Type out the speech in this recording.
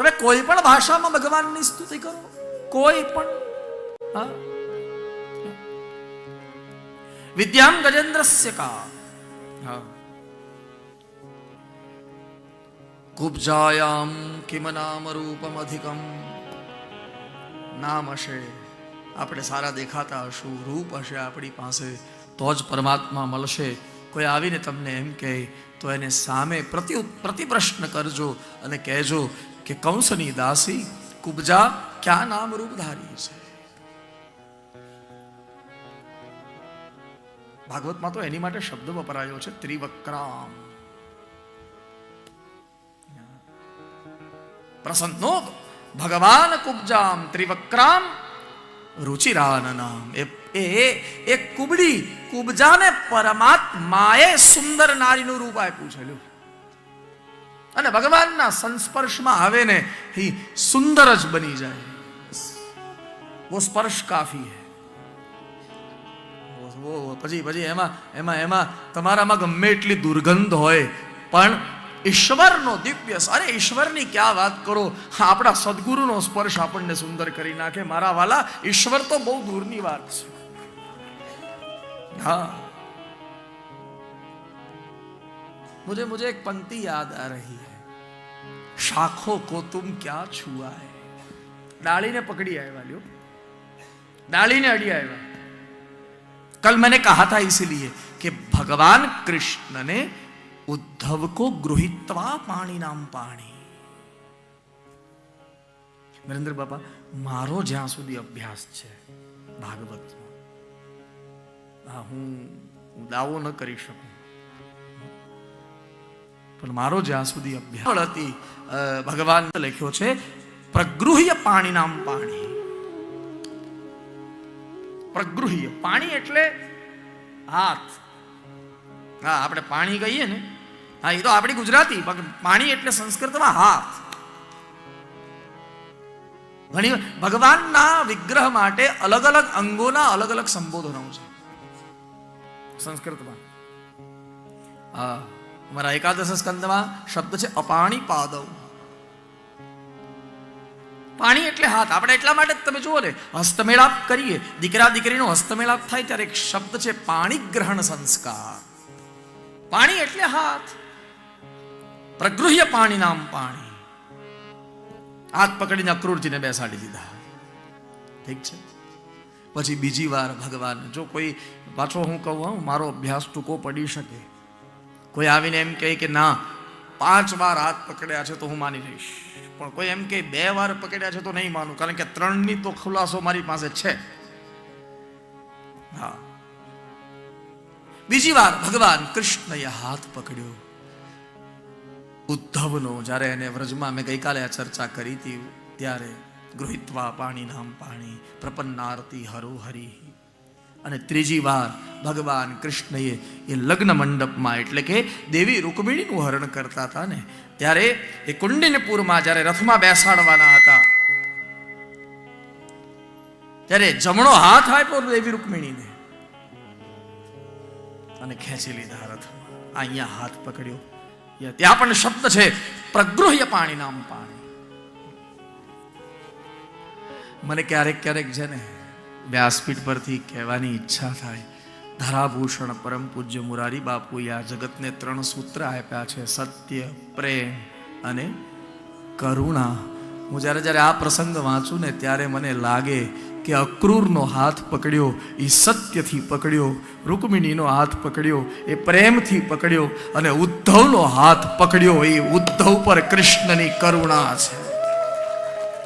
તમે કોઈ પણ ભાષામાં ભગવાનની સ્તુતિ કરો. કોઈ પણ. વિદ્યામ ગજેન્દ્રસ્ય કા. હા. કિમ નામ રૂપમ અધિકમ. નામ હશે. આપણે સારા દેખાતા હશું. રૂપ હશે આપણી પાસે. તો જ પરમાત્મા મળશે. કોઈ આવીને તમને એમ કહે, તો એને સામે પ્રતિ પ્રતિપ્રશ્ન કરજો અને કહેજો કે કંસની દાસી કુબજા ક્યાં નામ રૂપ ધારી છે? ભાગવતમાં તો એની માટે શબ્દ વપરાયો છે, ત્રિવક્રામ. પ્રસન્નો, ભગવાન કુબજામ, ત્રિવક્રામ રુચિરાનનામ એ એ એ કુબડી કુબજાને પરમાત્માએ સુંદર નારીનું રૂપ આપ્યું છે, લ્યો. અને ભગવાનના સંસ્પર્શમાં આવે ને એ સુંદર જ બની જાય. વો સ્પર્શ કાફી હે. પછી પછી એમાં એમાં એમાં તમારામાં ગમે એટલી દુર્ગંધ હોય, પણ ઈશ્વરનો દિવ્ય અરે ઈશ્વરની ક્યાં વાત કરો? આપણા સદગુરુનો સ્પર્શ આપણને સુંદર કરી નાખે. મારા વાલા, ઈશ્વર તો બહુ દૂરની વાત છે. हाँ मुझे मुझे एक पंक्ति याद आ रही है शाखों को तुम क्या छुआ है डाली पकड़ी आए वाली डाली ने अड़ी आए कल मैंने कहा था इसलिए कि भगवान कृष्ण ने उद्धव को गृहित्वा पाणी नाम पाणी નરેન્દ્ર બાપા મારો જ્યાં સુધી અભ્યાસ છે ભાગવતમાં હા હું હું દાવો ન કરી શકું પણ મારો જ્યાં સુધી અભ્યાસ હતી ભગવાન લખ્યો છે, પ્રગૃહ્ય પાણી નામ પાણી. પ્રગૃહ્ય પાણી એટલે હાથ. હા, આપણે પાણી કહીએ ને, હા, એ તો આપણી ગુજરાતી, પાણી એટલે સંસ્કૃતમાં હાથ. ઘણી ભગવાનના વિગ્રહ માટે અલગ અલગ અંગોના અલગ અલગ સંબોધનો છે. સંસ્કૃતમાં. હા. અમારા એકાદશ સ્કંદમાં શબ્દ છે અપાણી પાદવ પાણી એટલે હાથ. આપણે એટલા માટે જ તમે જુઓ ને, હસ્તમેળાપ કરીએ. દીકરા દીકરીનો હસ્તમેળાપ થાય ત્યારે એક શબ્દ છે પાણી ગ્રહણ સંસ્કાર. પાણી એટલે હાથ. પ્રગૃહ્ય પાણી નામ પાણી. હાથ પકડીને અક્રૂરજીને બેસાડી દીધા. ઠીક છે? પછી બીજી વાર ભગવાન, જો કોઈ પાછો હું કહું મારો અભ્યાસ ટૂંકો પડી શકે. કોઈ આવીને એમ કહે કે ના, પાંચ વાર હાથ પકડ્યા છે તો હું માની લઈશ. પણ કોઈ એમ કે બે વાર પકડ્યા છે તો નહીં માનું, કારણ કે ત્રણની તો ખુલાસો મારી પાસે છે. હા. બીજી વાર ભગવાન કૃષ્ણએ હાથ પકડ્યો. ઉદ્ધવનો, જ્યારે એને વ્રજમાં મેં ગઈકાલે આ ચર્ચા કરી હતી, ત્યારે ગૃહિત્વા પાણી નામ પાણી, પ્રપન્નારતી હરો હરિ અને ત્રીજી વાર ભગવાન કૃષ્ણએ એ લગ્ન મંડપમાં એટલે કે દેવી રૂકમિણીનું હરણ કરતા હતા ને, ત્યારે એ કુંડિનપુરમાં જ્યારે રથમાં બેસાડવાના હતા, ત્યારે જમણો હાથ આપ્યો દેવી રૂકમિણીને અને ખેંચી લીધા રથ અહીંયા હાથ પકડ્યો. ત્યાં પણ શબ્દ છે, પ્રગૃહ્ય પાણી નામ પાણી. મને ક્યારેક ક્યારેક છે ને વ્યાસપીઠ પરથી કહેવાની ઈચ્છા થાય. ધરાભૂષણ પરમ પૂજ્ય મુરારી બાપુએ આ જગતને ત્રણ સૂત્ર આપ્યા છે, સત્ય, પ્રેમ અને કરુણા. હું જ્યારે જ્યારે આ પ્રસંગ વાંચું ને ત્યારે મને લાગે કે અક્રૂરનો હાથ પકડ્યો, એ સત્યથી પકડ્યો, રૂકમિણીનો હાથ પકડ્યો, એ પ્રેમથી પકડ્યો અને ઉદ્ધવનો હાથ પકડ્યો, એ ઉદ્ધવ પર કૃષ્ણની કરુણા છે.